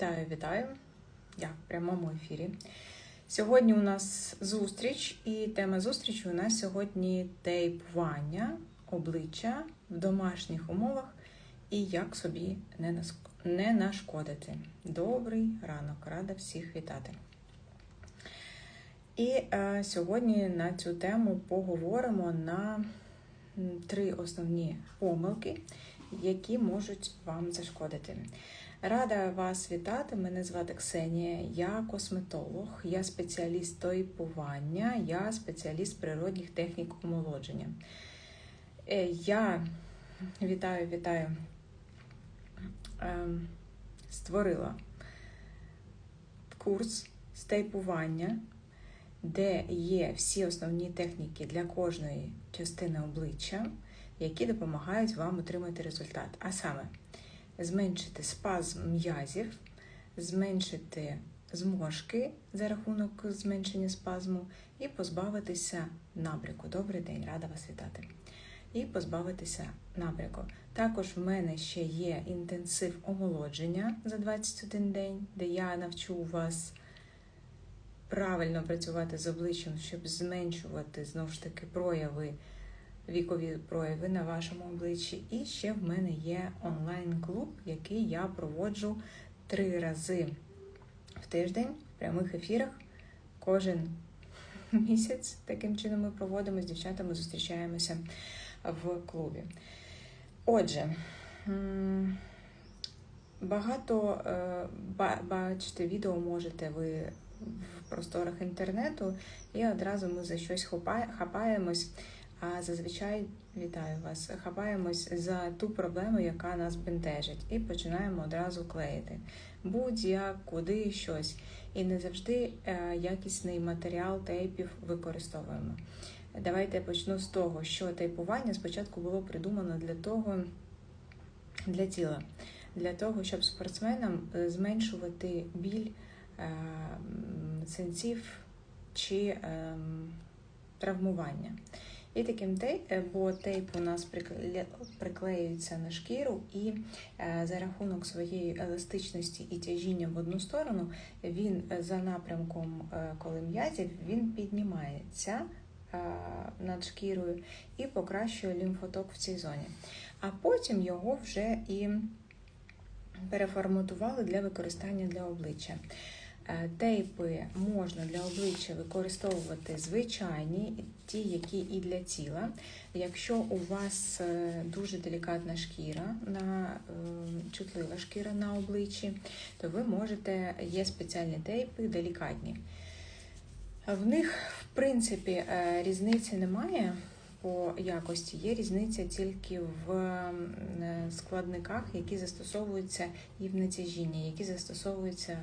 Вітаю, вітаю! Я в прямому ефірі. Сьогодні у нас зустріч, і тема зустрічі у нас сьогодні тейпування обличчя в домашніх умовах і як собі не нашкодити. Добрий ранок, рада всіх вітати. І е, сьогодні на цю тему поговоримо на три основні помилки, які можуть вам зашкодити. Рада вас вітати. Мене звати Ксенія, я косметолог, я спеціаліст тойпування, я спеціаліст природних технік омолодження. Е, Я вітаю, вітаю. ем, Створила курс з тейпування, де є всі основні техніки для кожної частини обличчя, які допомагають вам отримати результат. А саме зменшити спазм м'язів, зменшити зморшки за рахунок зменшення спазму і позбавитися набряку. Добрий день, рада вас вітати. І позбавитися набряку. Також в мене ще є інтенсив омолодження за 21 день, де я навчу вас правильно працювати з обличчям, щоб зменшувати знову ж таки прояви вікові прояви на вашому обличчі. І ще в мене є онлайн-клуб, який я проводжу три рази в тиждень в прямих ефірах. Кожен місяць таким чином ми проводимо з дівчатами, зустрічаємося в клубі. Отже, багато е, бачите відео можете ви в просторах інтернету, і одразу ми за щось хапаємось. А зазвичай вітаю вас, хапаємось за ту проблему, яка нас бентежить, і починаємо одразу клеїти будь-як, куди щось. І не завжди е, якісний матеріал тейпів використовуємо. Давайте почну з того, що тейпування спочатку було придумано для того, для тіла, для того, щоб спортсменам е, зменшувати біль е, синців чи ем, травмування. І таким тейп, бо тейп у нас приклеюється на шкіру, і е, за рахунок своєї еластичності і тяжіння в одну сторону, він е, за напрямком е, коли м'язів він піднімається е, над шкірою і покращує лімфоток в цій зоні. А потім його вже і переформатували для використання для обличчя. Е, Тейпи можна для обличчя використовувати звичайні, ті, які і для тіла. Якщо у вас е, дуже делікатна шкіра, на, е, чутлива шкіра на обличчі, то ви можете, є спеціальні тейпи делікатні. В них, в принципі, різниці немає по якості, є різниця тільки в складниках, які застосовуються і в натяжінні, які застосовуються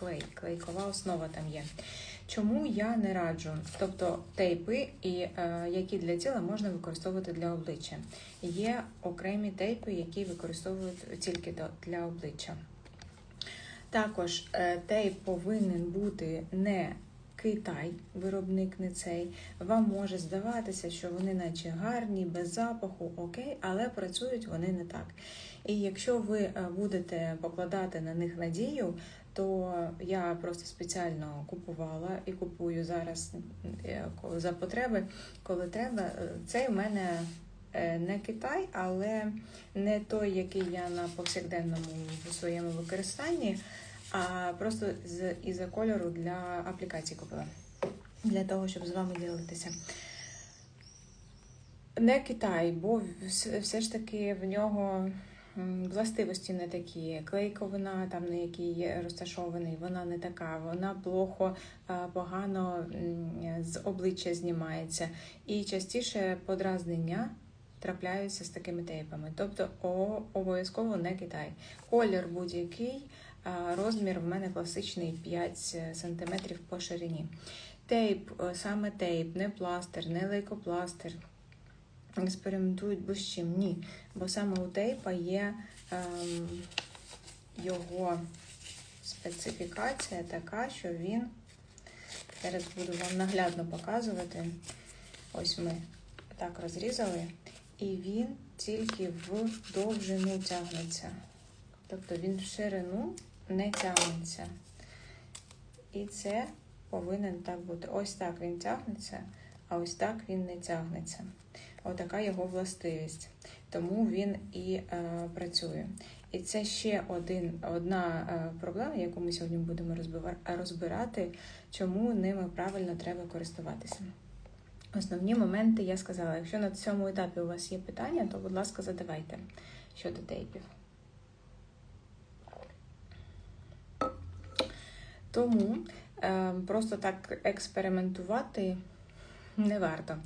клей, клейкова основа там є. Чому я не раджу? Тобто тейпи, і, е, які для тіла можна використовувати для обличчя. Є окремі тейпи, які використовують тільки для обличчя. Також е, тейп повинен бути не Китай, виробник не цей. Вам може здаватися, що вони наче гарні, без запаху, окей, але працюють вони не так. І якщо ви е, будете покладати на них надію, то я просто спеціально купувала і купую зараз е, за потреби, коли треба. Е, Цей в мене е, не Китай, але не той, який я на повсякденному в своєму використанні, а просто з із-за кольору для аплікації купила. Для того, щоб з вами ділитися. Не Китай, бо все ж таки в нього властивості не такі. Клейковина, там на якій розташований, вона не така. Вона плохо, погано з обличчя знімається. І частіше подразнення трапляються з такими тейпами. Тобто обов'язково не Китай. Колір будь-який, розмір в мене класичний 5 см по ширині. Тейп, е, саме тейп, не пластир, не лейкопластир. Експериментують без чим. Ні. Бо саме у тейпа є ем, його специфікація така, що він. Зараз буду вам наглядно показувати. Ось ми так розрізали, і він тільки в довжину тягнеться. Тобто він в ширину не тягнеться. І це повинен так бути. Ось так він тягнеться, а ось так він не тягнеться. Отака його властивість. Тому він і е, працює. І це ще один, одна е, проблема, яку ми сьогодні будемо розбирати, чому ними правильно треба користуватися. Основні моменти я сказала. Якщо на цьому етапі у вас є питання, то, будь ласка, задавайте щодо тейпів. Тому е, просто так експериментувати не варто.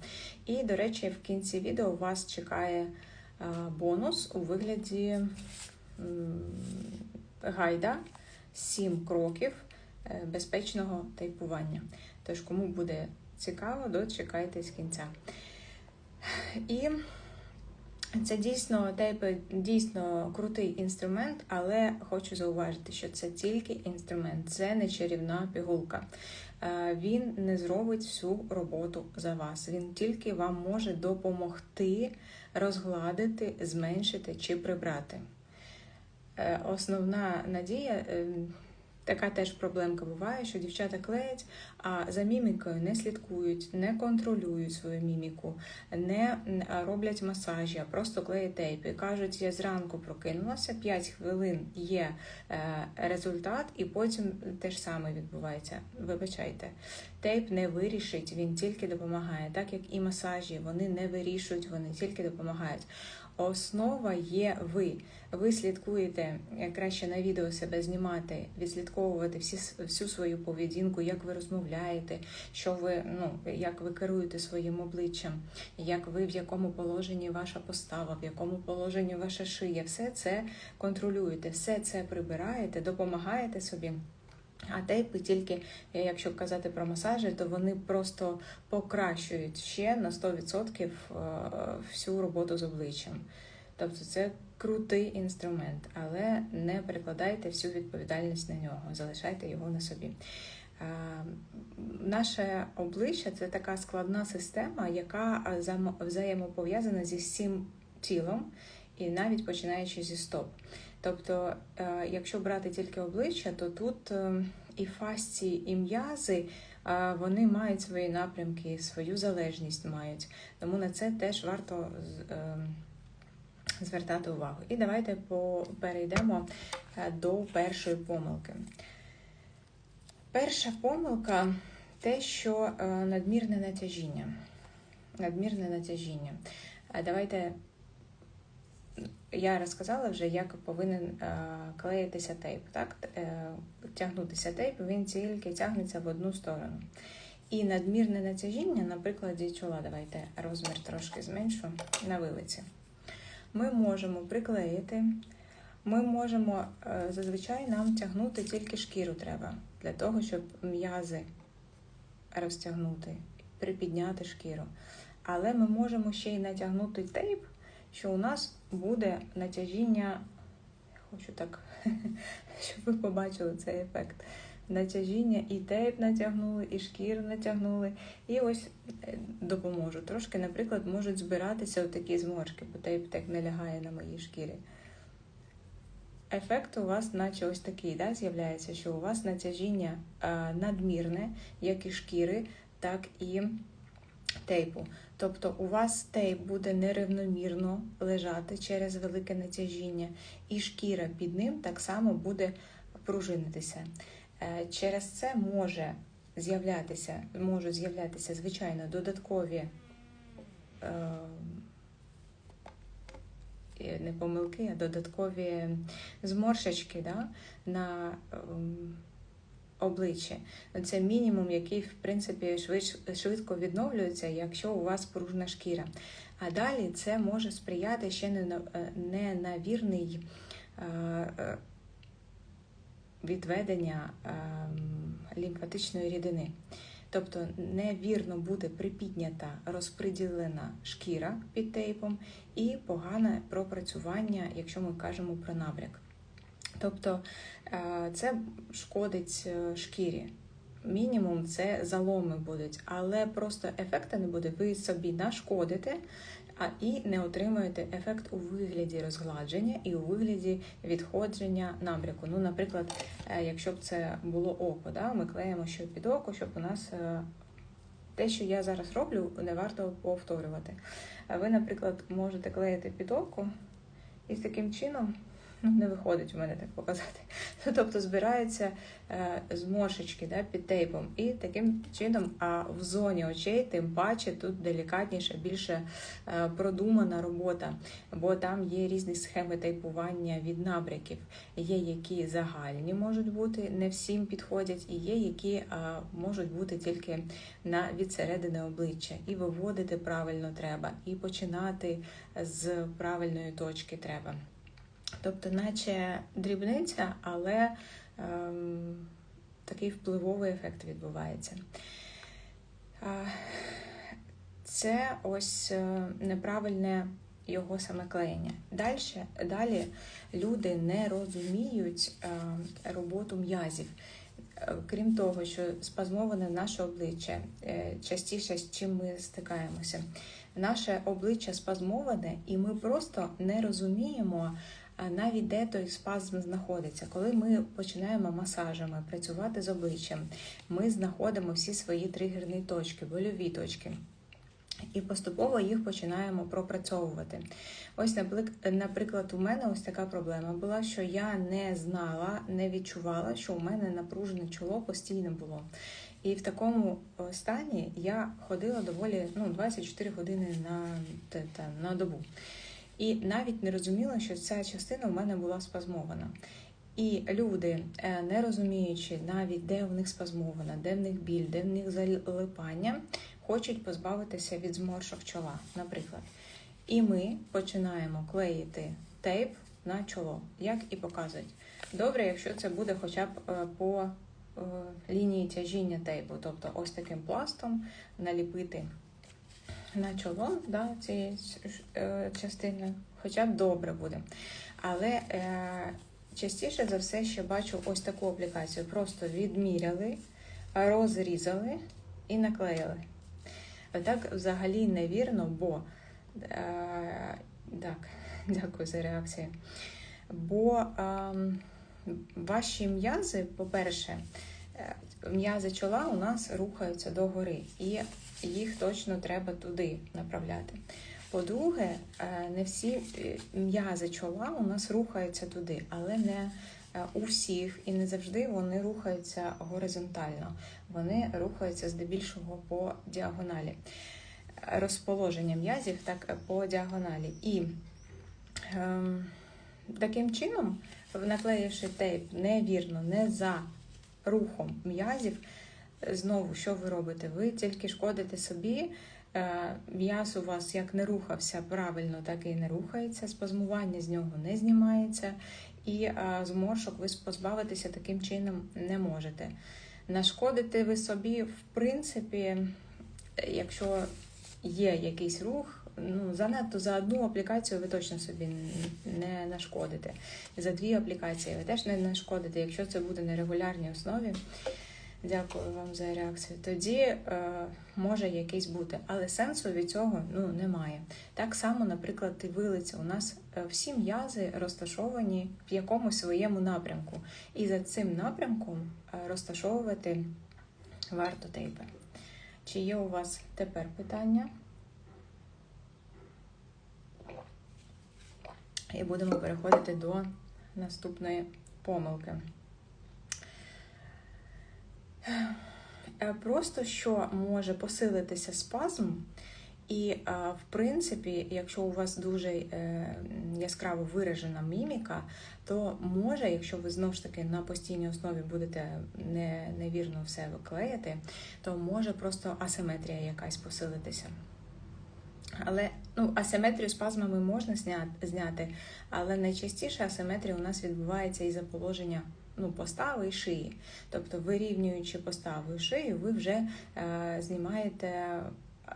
І, до речі, в кінці відео вас чекає е, бонус у вигляді гайда 7 кроків е, безпечного тайпування. Тож, кому буде цікаво, дочекайте з кінця. І це дійсно тейпи дійсно крутий інструмент, але хочу зауважити, що це тільки інструмент, це не чарівна пігулка. Е, він не зробить всю роботу за вас. Він тільки вам може допомогти розгладити, зменшити чи прибрати. Е, основна надія ем, Така теж проблемка буває, що дівчата клеять, а за мімікою не слідкують, не контролюють свою міміку, не роблять масажі, а просто клеять тейп. І кажуть, я зранку прокинулася, 5 хвилин є е, результат, і потім те ж саме відбувається. Вибачайте, тейп не вирішить, він тільки допомагає, так як і масажі, вони не вирішують, вони тільки допомагають. Основа є ви. Ви слідкуєте краще на відео себе знімати, відслідковувати всі всю свою поведінку, як ви розмовляєте, що ви ну як ви керуєте своїм обличчям, як ви в якому положенні ваша постава, в якому положенні ваша шия, все це контролюєте, все це прибираєте, допомагаєте собі. А тейпи тільки, якщо казати про масажі, то вони просто покращують ще на 100% е, всю роботу з обличчям. Тобто це крутий інструмент, але не перекладайте всю відповідальність на нього, залишайте його на собі. Е, наше обличчя це така складна система, яка взаємопов'язана зі всім тілом і навіть починаючи зі стоп. Тобто, е, якщо брати тільки обличчя, то тут е, і фасції, і м'язи е, вони мають свої напрямки, свою залежність мають. Тому на це теж варто звертати увагу. І давайте перейдемо до першої помилки. Перша помилка те, що надмірне натяжіння. Надмірне натяжіння. Давайте я розказала вже, як повинен е, клеїтися тейп. Так? Е, тягнутися тейп, він тільки тягнеться в одну сторону. І надмірне натяжіння, на прикладі чола, давайте розмір трошки зменшу на вилиці. Ми можемо приклеїти, ми можемо, е, зазвичай нам тягнути тільки шкіру треба, для того, щоб м'язи розтягнути, припідняти шкіру. Але ми можемо ще й натягнути тейп що у нас буде натяжіння, хочу так, щоб ви побачили цей ефект. Натяжіння і тейп натягнули, і шкіру натягнули. І ось е, допоможу. Трошки, наприклад, можуть збиратися такі зморшки, бо тейп так не лягає на моїй шкірі. Ефект у вас, наче ось такий, да, з'являється, що у вас натяжіння надмірне, як і шкіри, так і тейпу. Тобто у вас тейп буде нерівномірно лежати через велике натяжіння, і шкіра під ним так само буде пружинитися. Е, через це може з'являтися, можуть з'являтися, звичайно, додаткові е, не помилки, а додаткові зморшечки да, на ем, обличчя. Це мінімум, який, в принципі, швидко відновлюється, якщо у вас пружна шкіра. А далі це може сприяти ще ненавірний е, е, відведення лімфатичної рідини. Тобто невірно буде припіднята розподілена шкіра під тейпом і погане пропрацювання, якщо ми кажемо про набряк. Тобто е, це шкодить е, шкірі. Мінімум це заломи будуть, але просто ефекту не буде. Ви собі нашкодите, а і не отримуєте ефект у вигляді розгладження і у вигляді відходження набряку. Ну, наприклад, е, якщо б це було око, да, ми клеїмо що під око, щоб у нас те, що я зараз роблю, не варто повторювати. Ви, наприклад, можете клеїти під око і з таким чином ну, не виходить у мене так показати. Тобто збираються е, зморшечки да, під тейпом. І таким чином, а в зоні очей, тим паче, тут делікатніше, більше е, продумана робота, бо там є різні схеми тейпування від набряків. Є які загальні можуть бути, не всім підходять, і є які можуть бути тільки на від середини обличчя. І виводити правильно треба, і починати з правильної точки треба. Тобто, наче дрібниця, але ем, такий впливовий ефект відбувається. Це ось е, неправильне його саме клеєння. Далі, далі люди не розуміють е, роботу м'язів. Е, крім того, що спазмоване наше обличчя частіше з чим ми стикаємося. Наше обличчя спазмоване, і ми просто не розуміємо навіть де той спазм знаходиться. Коли ми починаємо масажами працювати з обличчям, ми знаходимо всі свої тригерні точки, больові точки. І поступово їх починаємо пропрацьовувати. Ось, наприклад, у мене ось така проблема була, що я не знала, не відчувала, що у мене напружене чоло постійно було. І в такому стані я ходила доволі ну, 24 години на, на добу. І навіть не розуміла, що ця частина в мене була спазмована. І люди, е, не розуміючи навіть, де в них спазмована, де в них біль, де в них залипання, хочуть позбавитися від зморшок чола, наприклад. І ми починаємо клеїти тейп на чоло, як і показують. Добре, якщо це буде хоча б е, по е, лінії тяжіння тейпу, тобто ось таким пластом наліпити на чоло да, цієї е, частини, хоча б добре буде. Але е, частіше за все ще бачу ось таку аплікацію. Просто відміряли, розрізали і наклеїли. Так взагалі невірно, бо е, так, дякую за реакцію. Бо е, ваші м'язи, по-перше, е, м'язи чола у нас рухаються догори. І їх точно треба туди направляти. По-друге, е, не всі е, м'язи чола у нас рухаються туди, але не е, у всіх і не завжди вони рухаються горизонтально, вони рухаються здебільшого по діагоналі. Розположення м'язів так по діагоналі. І е, таким чином, наклеївши тейп невірно, не за рухом м'язів, знову, що ви робите? Ви тільки шкодите собі. Е, м'яс у вас як не рухався правильно, так і не рухається, спазмування з нього не знімається, і е, зморшок ви позбавитися таким чином не можете. Нашкодити ви собі, в принципі, якщо є якийсь рух, ну, занадто за одну аплікацію ви точно собі не нашкодите. За дві аплікації ви теж не нашкодите, якщо це буде на регулярній основі. Дякую вам за реакцію. Тоді е, може якийсь бути, але сенсу від цього ну, немає. Так само, наприклад, і вилиця. У нас е, всі м'язи розташовані в якомусь своєму напрямку. І за цим напрямком е, розташовувати варто тейпи. Чи є у вас тепер питання? І будемо переходити до наступної помилки. Е, просто що може посилитися спазм, і, е, в принципі, якщо у вас дуже е, яскраво виражена міміка, то може, якщо ви знову ж таки на постійній основі будете не, невірно все виклеїти, то може просто асиметрія якась посилитися. Але ну, асиметрію спазмами можна зняти, але найчастіше асиметрія у нас відбувається із-за положення ну, постави і шиї. Тобто, вирівнюючи поставу і шию, ви вже е, знімаєте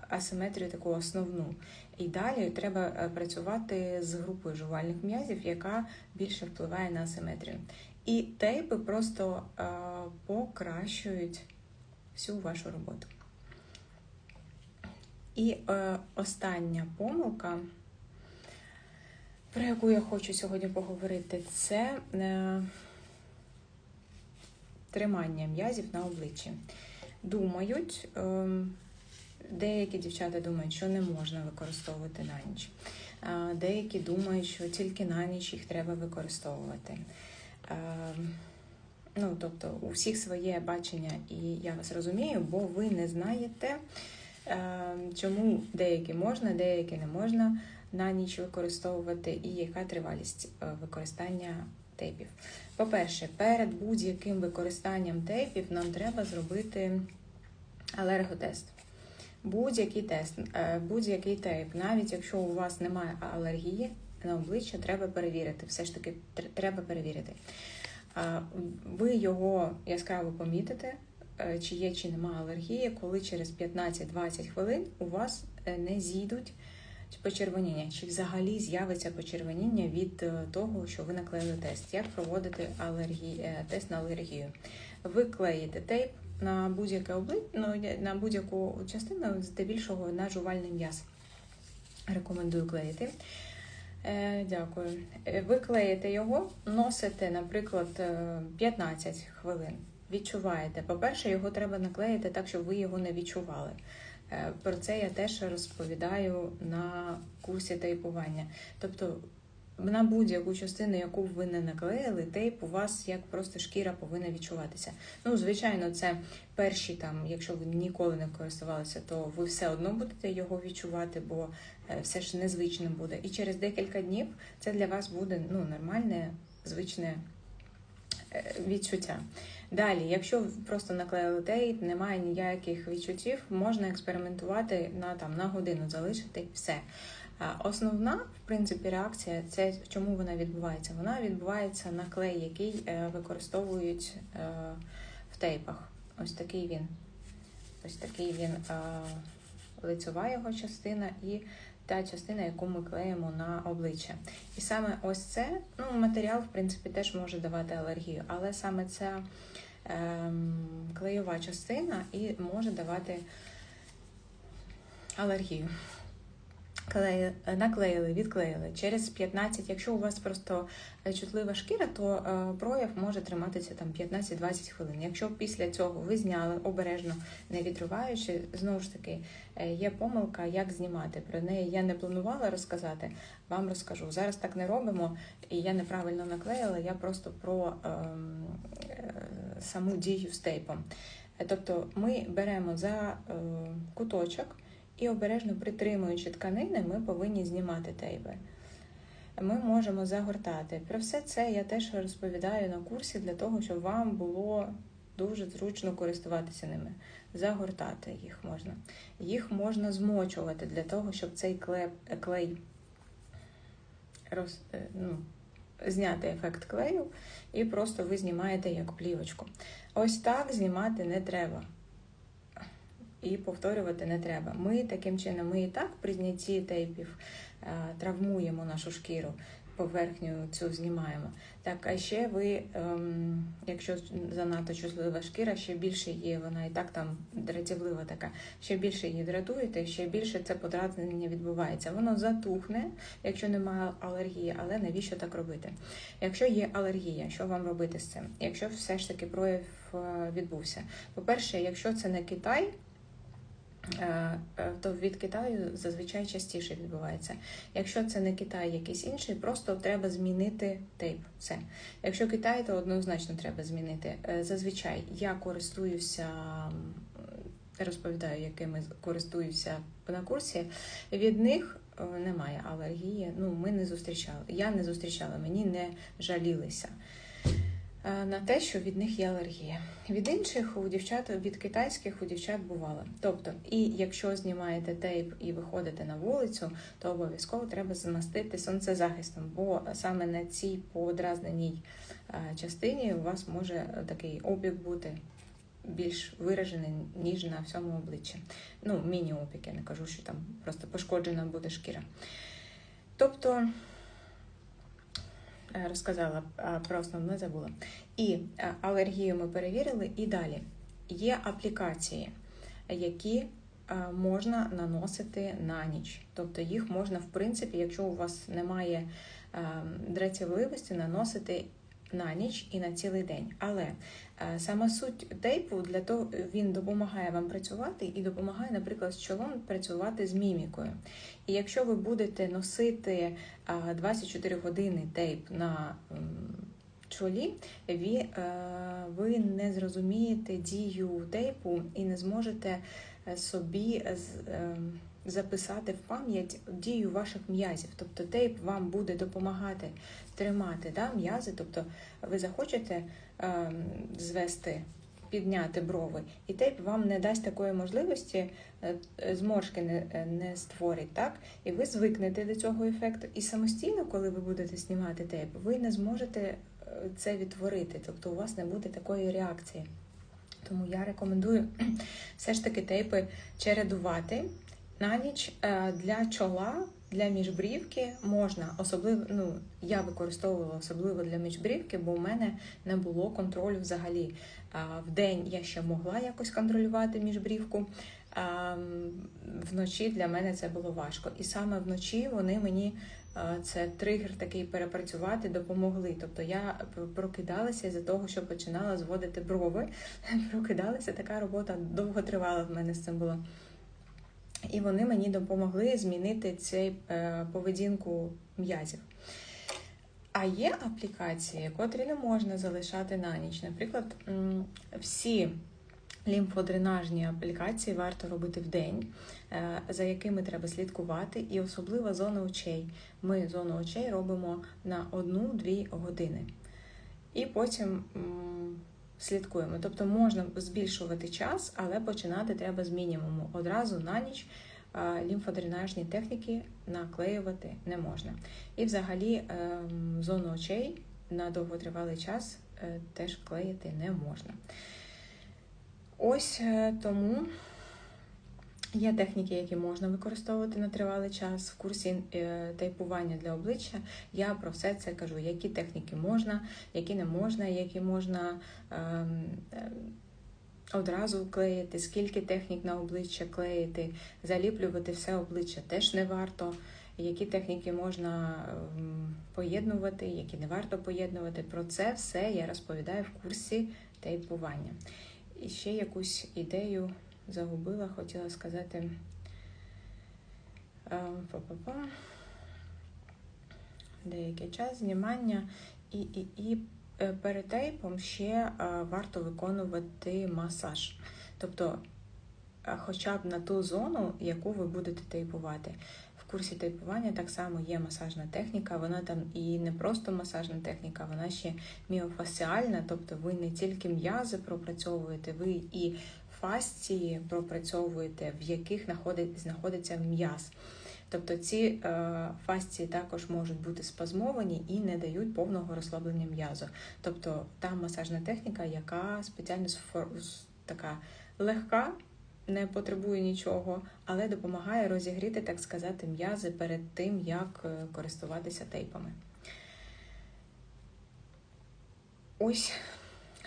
асиметрію таку основну. І далі треба е, працювати з групою жувальних м'язів, яка більше впливає на асиметрію. І тейпи просто е, покращують всю вашу роботу. І е, остання помилка, про яку я хочу сьогодні поговорити, це е, тримання м'язів на обличчі. Думають, е, деякі дівчата думають, що не можна використовувати на ніч. Деякі думають, що тільки на ніч їх треба використовувати. Е, Ну, тобто, у всіх своє бачення, і я вас розумію, бо ви не знаєте, е, чому деякі можна, деякі не можна на ніч використовувати, і яка тривалість е, використання тейпів. По-перше, перед будь-яким використанням тейпів нам треба зробити алерготест. Будь-який тест, е, будь-який тейп, навіть якщо у вас немає алергії на обличчя, треба перевірити. Все ж таки, треба перевірити. Ви його яскраво помітите, е, чи є, чи немає алергії, коли через 15-20 хвилин у вас е, не зійдуть почервоніння, чи взагалі з'явиться почервоніння від е, того, що ви наклеїли тест. Як проводити алергії, тест на алергію? Ви клеїте тейп на будь-яке обли... ну, на будь-яку частину, здебільшого на жувальний м'яз. Рекомендую клеїти. Е, дякую. Е, ви клеїте його, носите, наприклад, 15 е, хвилин. Відчуваєте. По-перше, його треба наклеїти так, щоб ви його не відчували. Про це я теж розповідаю на курсі тейпування. Тобто на будь-яку частину, яку ви не наклеїли, тейп у вас як просто шкіра повинна відчуватися. Ну, звичайно, це перші там, якщо ви ніколи не користувалися, то ви все одно будете його відчувати, бо е, все ж незвичним буде. І через декілька днів це для вас буде ну, нормальне, звичне е, відчуття. Далі, якщо просто наклеїли тейп, немає ніяких відчуттів, можна експериментувати на там на годину залишити все. Основна, в принципі, реакція це чому вона відбувається? Вона відбувається на клей, який е, використовують е, в тейпах. Ось такий він. Ось такий він е, лицьова його частина і та частина, яку ми клеїмо на обличчя. І саме ось це ну, матеріал, в принципі, теж може давати алергію, але саме ця ем, клеєва частина і може давати алергію наклеїли, відклеїли. Через 15, якщо у вас просто е, чутлива шкіра, то е, прояв може триматися там 15-20 хвилин. Якщо після цього ви зняли обережно, не відриваючи, знову ж таки, е, є помилка, як знімати. Про неї я не планувала розказати, вам розкажу. Зараз так не робимо, і я неправильно наклеїла, я просто про е, е, саму дію з тейпом. Тобто ми беремо за е, куточок. І обережно притримуючи тканини, ми повинні знімати тейби. Ми можемо загортати. Про все це я теж розповідаю на курсі для того, щоб вам було дуже зручно користуватися ними. Загортати їх можна. Їх можна змочувати для того, щоб цей клей, клей роз, е, ну, зняти ефект клею, і просто ви знімаєте як плівочку. Ось так знімати не треба і повторювати не треба. Ми таким чином, ми і так при знятті тейпів е, травмуємо нашу шкіру, поверхню цю знімаємо. Так, а ще ви, ем, якщо занадто чутлива шкіра, ще більше є, вона і так там дратівлива така, ще більше її дратуєте, ще більше це подразнення відбувається. Воно затухне, якщо немає алергії, але навіщо так робити? Якщо є алергія, що вам робити з цим? Якщо все ж таки прояв е, відбувся. По-перше, якщо це не Китай. Е, е, то від Китаю зазвичай частіше відбувається. Якщо це не Китай, якийсь інший, просто треба змінити тейп. Все. Якщо Китай, то однозначно треба змінити. Е, зазвичай я користуюся, розповідаю, якими користуюся на курсі. Від них немає алергії. Ну, ми не зустрічали. Я не зустрічала, мені не жалілися. Е, на те, що від них є алергія. Від інших у дівчат, від китайських у дівчат бувало. Тобто, і якщо знімаєте тейп і виходите на вулицю, то обов'язково треба змастити сонцезахистом, бо саме на цій подразненій е, частині у вас може такий опік бути більш виражений, ніж на всьому обличчі. Ну, міні-опік, я не кажу, що там просто пошкоджена буде шкіра. Тобто. Е, розказала про основне забула. І е, алергію ми перевірили, і далі є аплікації, які е, можна наносити на ніч. Тобто їх можна, в принципі, якщо у вас немає е, дратівливості, наносити на ніч і на цілий день. Але е, сама суть тейпу для того він допомагає вам працювати і допомагає, наприклад, з чолом працювати з мімікою. І якщо ви будете носити 24 години тейп на чолі, ви, ви не зрозумієте дію тейпу і не зможете собі записати в пам'ять дію ваших м'язів. Тобто тейп вам буде допомагати тримати да, м'язи, тобто ви захочете е, звести, підняти брови, і тейп вам не дасть такої можливості, е, зморшки не не створить, так? І ви звикнете до цього ефекту. І самостійно, коли ви будете знімати тейп, ви не зможете е, це відтворити, тобто у вас не буде такої реакції. Тому я рекомендую все ж таки тейпи чередувати на ніч е, для чола, для міжбрівки можна, особливо, ну, я використовувала особливо для міжбрівки, бо у мене не було контролю взагалі. В день я ще могла якось контролювати міжбрівку, вночі для мене це було важко. І саме вночі вони мені це тригер такий перепрацювати допомогли. Тобто я прокидалася із-за того, що починала зводити брови. Прокидалася, така робота довго тривала в мене з цим було. І вони мені допомогли змінити цей е, поведінку м'язів. А є аплікації, котрі не можна залишати на ніч. Наприклад, всі лімфодренажні аплікації варто робити в день, е, за якими треба слідкувати, і особливо зону очей. Ми зону очей робимо на 1-2 години. І потім слідкуємо. Тобто можна збільшувати час, але починати треба з мінімуму. Одразу на ніч лімфодренажні техніки наклеювати не можна. І взагалі ем, зону очей на довготривалий час е, теж клеїти не можна. Ось е, тому. Є техніки, які можна використовувати на тривалий час. В курсі е, тайпування для обличчя я про все це кажу, які техніки можна, які не можна, які можна ем, е, одразу клеїти, скільки технік на обличчя клеїти, заліплювати все обличчя теж не варто. Які техніки можна ем, поєднувати, які не варто поєднувати. Про це все я розповідаю в курсі тейпування. І ще якусь ідею загубила, хотіла сказати. Па-па-па. Деякий час знімання і і, і е, перед тейпом ще варто виконувати масаж. Тобто, хоча б на ту зону, яку ви будете тейпувати. В курсі тейпування так само є масажна техніка, вона там і не просто масажна техніка, вона ще міофасіальна, тобто ви не тільки м'язи пропрацьовуєте, ви і фасції пропрацьовуєте, в яких знаходиться м'яз. Тобто ці е, фасції також можуть бути спазмовані і не дають повного розслаблення м'язу. Тобто та масажна техніка, яка спеціально така легка, не потребує нічого, але допомагає розігріти, так сказати, м'язи перед тим, як е, користуватися тейпами. Ось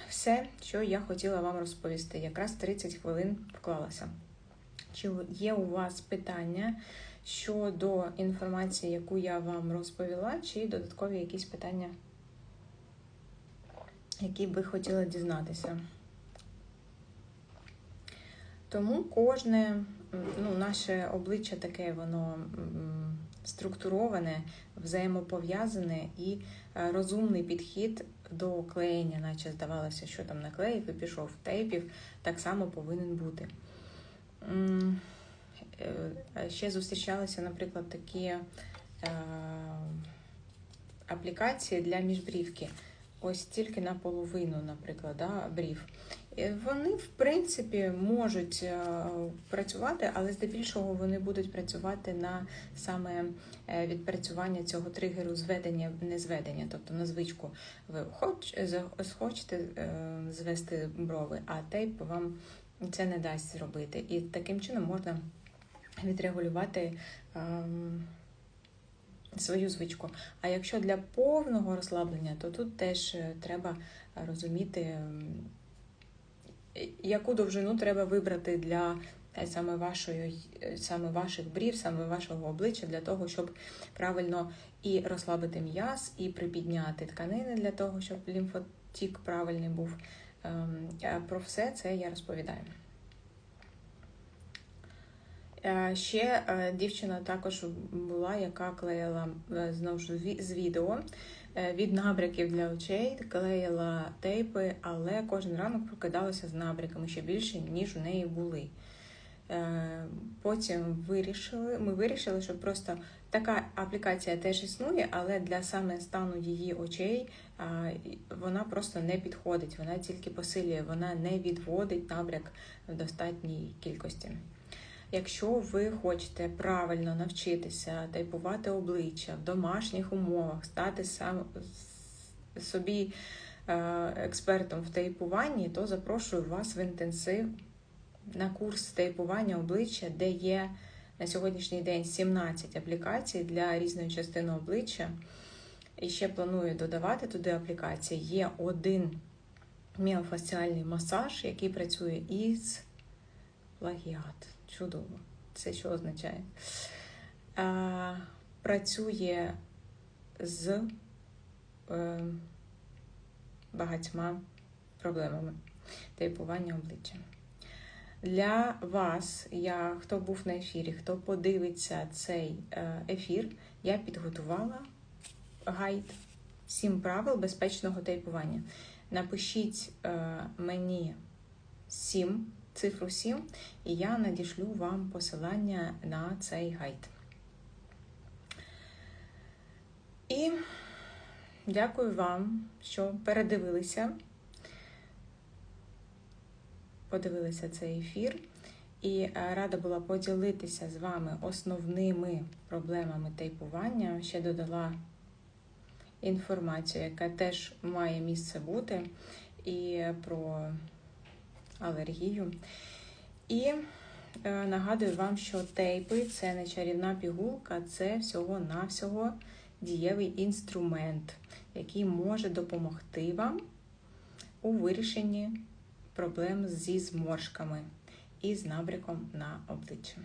все, що я хотіла вам розповісти. Якраз 30 хвилин вклалася. Чи є у вас питання щодо інформації, яку я вам розповіла, чи додаткові якісь питання, які би хотіла дізнатися? Тому кожне ну, наше обличчя таке, воно структуроване, взаємопов'язане і е, розумний підхід до клеєння, наче здавалося, що там наклеїв і пішов тейпів, так само повинен бути. Е, ще зустрічалися, наприклад, такі е, аплікації для міжбрівки. Ось тільки наполовину, наприклад, да, брів. Вони, в принципі, можуть е, працювати, але здебільшого вони будуть працювати на саме е, відпрацювання цього тригеру зведення, не зведення, тобто на звичку. Ви хочете е, звести брови, а тейп вам це не дасть зробити. І таким чином можна відрегулювати. Ем, свою звичку. А якщо для повного розслаблення, то тут теж треба розуміти, яку довжину треба вибрати для е, саме вашої, е, саме ваших брів, саме вашого обличчя для того, щоб правильно і розслабити м'яз, і припідняти тканини для того, щоб лімфотік правильний був. Ем, про все це я розповідаю. Е, ще дівчина також була, яка клеїла знову ж з відео від набряків для очей, клеїла тейпи, але кожен ранок прокидалася з набряками ще більше, ніж у неї були. Потім вирішили, ми вирішили, що просто така аплікація теж існує, але для саме стану її очей вона просто не підходить, вона тільки посилює, вона не відводить набряк в достатній кількості. Якщо ви хочете правильно навчитися тайпувати обличчя в домашніх умовах, стати сам собі е, експертом в тайпуванні, то запрошую вас в інтенсив на курс тайпування обличчя, де є на сьогоднішній день 17 аплікацій для різної частини обличчя. І ще планую додавати туди аплікації. Є один міофасціальний масаж, який працює із плагіат. Чудово. Це що означає? А, Працює з е, багатьма проблемами типування обличчя. Для вас, я, хто був на ефірі, хто подивиться цей е, ефір, я підготувала гайд сім правил безпечного тейпування. Напишіть е, мені сім цифру 7, і я надішлю вам посилання на цей гайд. І дякую вам, що передивилися, подивилися цей ефір. І е, рада була поділитися з вами основними проблемами тейпування. Ще додала інформацію, яка теж має місце бути, і про алергію. І е, нагадую вам, що тейпи це не чарівна пігулка, це всього-навсього дієвий інструмент, який може допомогти вам у вирішенні проблем зі зморшками і з набряком на обличчі.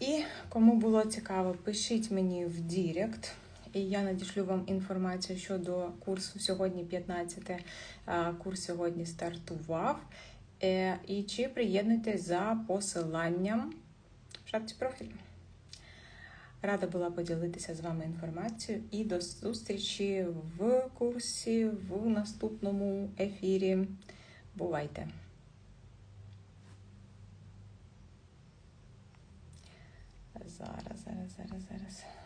І кому було цікаво, пишіть мені в Дірект і я надішлю вам інформацію щодо курсу сьогодні 15 курс сьогодні стартував. Е, і чи приєднуйтесь за посиланням в шапці профілю. Рада була поділитися з вами інформацією і до зустрічі в курсі в наступному ефірі. Бувайте! Зараз, зараз, зараз, зараз.